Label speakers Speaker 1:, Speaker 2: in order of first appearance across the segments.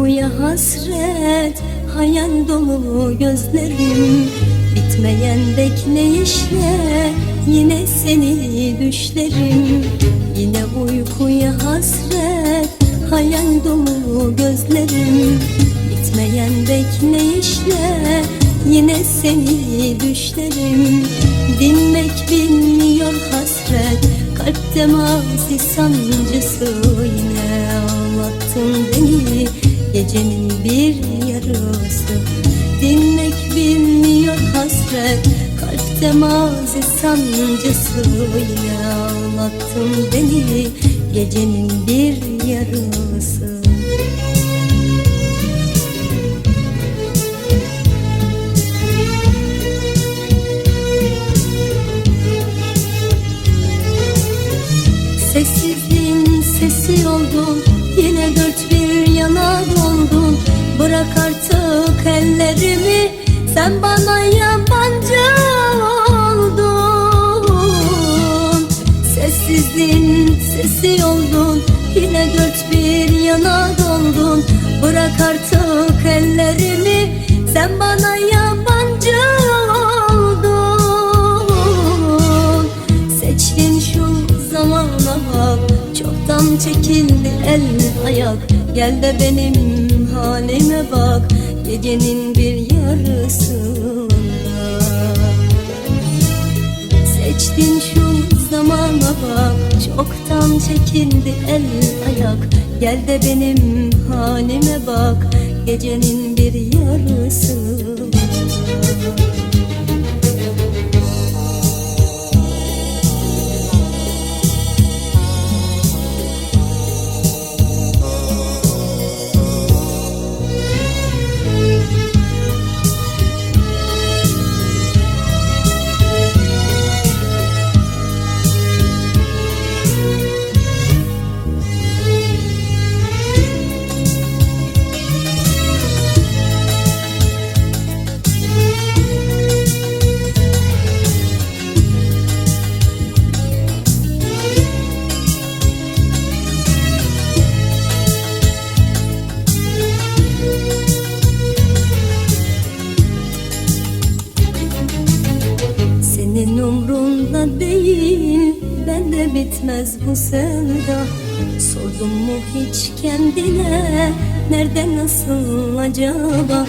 Speaker 1: uykuya hasret Hayal dolu gözlerim. Bitmeyen bekleyişle Yine seni düşlerim. Yine uykuya hasret Hayal dolu gözlerim. Bitmeyen bekleyişle Yine seni düşlerim. Dinmek bilmiyor hasret Kalp teması sancısı Gecenin bir yarısı. Dinmek bilmiyor hasret Kalp teması sancısı. Yine ağlattın beni Gecenin bir yarısı. Sessizliğin sesi oldun artık ellerimi Sen bana yabancı oldun. Sessizliğin sesi oldun Yine dört bir yana doldun. Bırak artık ellerimi Sen bana yabancı oldun. Seçtin şu zamana bak Çoktan çekildi el ayak. Gel de benim halime bak Gecenin bir yarısında. Seçtin şu zamana bak Çoktan çekildi el ayak. Gel de benim halime bak Gecenin bir yarısında umrunda değil Ben de bitmez bu sevda. Sordun mu hiç kendine Nerede nasıl acaba?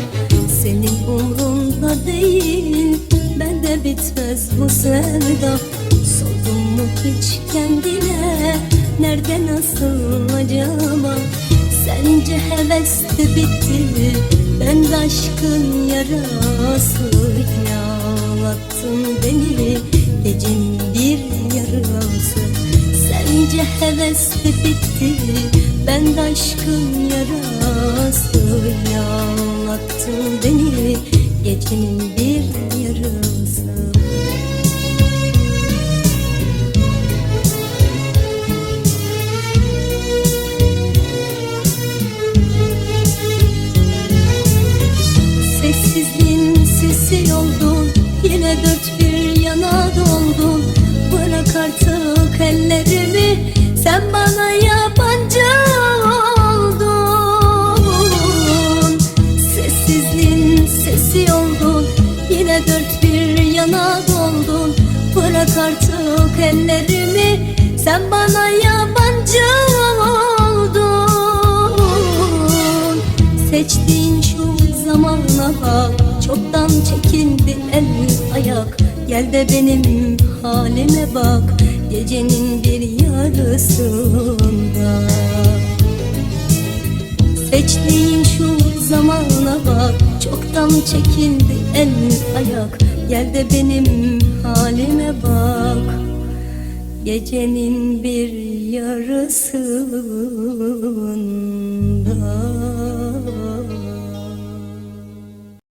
Speaker 1: Senin umrunda değil Ben de bitmez bu sevda. Sordun mu hiç kendine Nerede nasıl acaba? Sence hevesli bitti Ben de aşkın yarasıyla ağlattın beni Gecenin bir yarısı Sence hevesli bitti Ben de aşkın yarasıyla ağlattın beni Gecenin bir artık ellerimi. Sen bana yabancı oldun. Seçtiğin şu zamana bak. Çoktan çekildi el ayak. Gel de benim halime bak. Gecenin bir yarısında. Seçtiğin şu zamana bak. Çoktan çekildi el ayak Gel de benim halime bak. Gecenin bir yarısında.